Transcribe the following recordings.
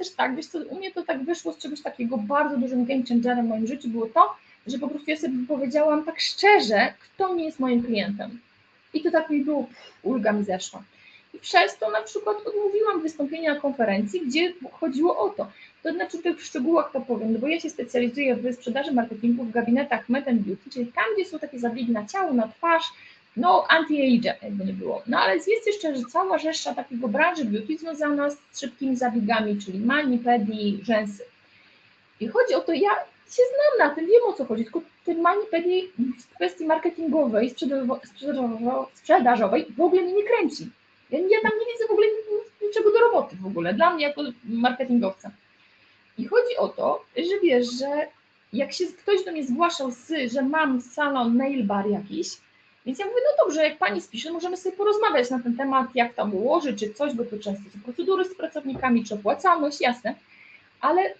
też tak, wiesz co, u mnie to tak wyszło z czegoś takiego bardzo dużym game changerem w moim życiu było to, że po prostu ja sobie powiedziałam tak szczerze, kto nie jest moim klientem. I to tak mi było, pff, ulga mi zeszła. I przez to na przykład odmówiłam wystąpienia na konferencji, gdzie chodziło o to. To znaczy w szczegółach to powiem, no bo ja się specjalizuję w sprzedaży marketingu w gabinetach Met Beauty, czyli tam, gdzie są takie zabiegi na ciało, na twarz, no anti-age jakby nie było. No ale jest jeszcze że cała rzesza takiego branży beauty związana z szybkimi zabiegami, czyli mani, pedi, rzęsy. I chodzi o to, ja się znam na tym, wiem o co chodzi, tylko ten mani, pedi w kwestii marketingowej, sprzedażowej w ogóle mnie nie kręci. Ja, ja tam nie widzę w ogóle niczego do roboty w ogóle, dla mnie jako marketingowca. I chodzi o to, że wiesz, że jak się ktoś do mnie zgłaszał, z, że mam salon nail bar jakiś, więc ja mówię, no dobrze, jak pani spisze, możemy sobie porozmawiać na ten temat, jak tam ułożyć, czy coś, bo to często są procedury z pracownikami, czy opłacalność, jasne, ale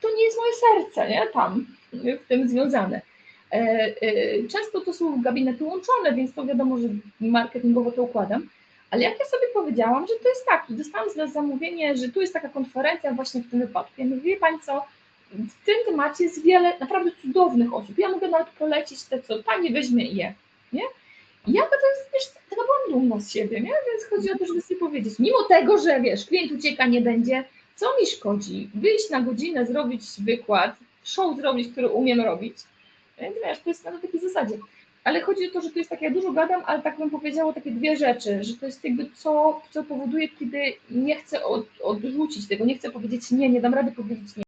to nie jest moje serce, nie, tam, w tym związane. E, e, Często to są gabinety łączone, więc to wiadomo, że marketingowo to układam, ale jak ja sobie powiedziałam, że to jest tak, dostałam z Was zamówienie, że tu jest taka konferencja właśnie w tym wypadku. Ja mówię, wie Pani co, w tym temacie jest wiele naprawdę cudownych osób. Ja mogę nawet polecić te, co Pani weźmie i je, nie? I ja to jest, wiesz, taka byłam dumna z siebie, nie? Więc chodzi o to, żeby sobie powiedzieć, mimo tego, że wiesz, klient ucieka, nie będzie, co mi szkodzi? Wyjść na godzinę, zrobić wykład, show zrobić, który umiem robić. Więc wiesz, to jest na takiej zasadzie. Ale chodzi o to, że to jest tak, ja dużo gadam, ale tak bym powiedziała takie dwie rzeczy, że to jest jakby co, co powoduje, kiedy nie chcę od, odrzucić tego, nie chcę powiedzieć nie, nie dam rady powiedzieć nie.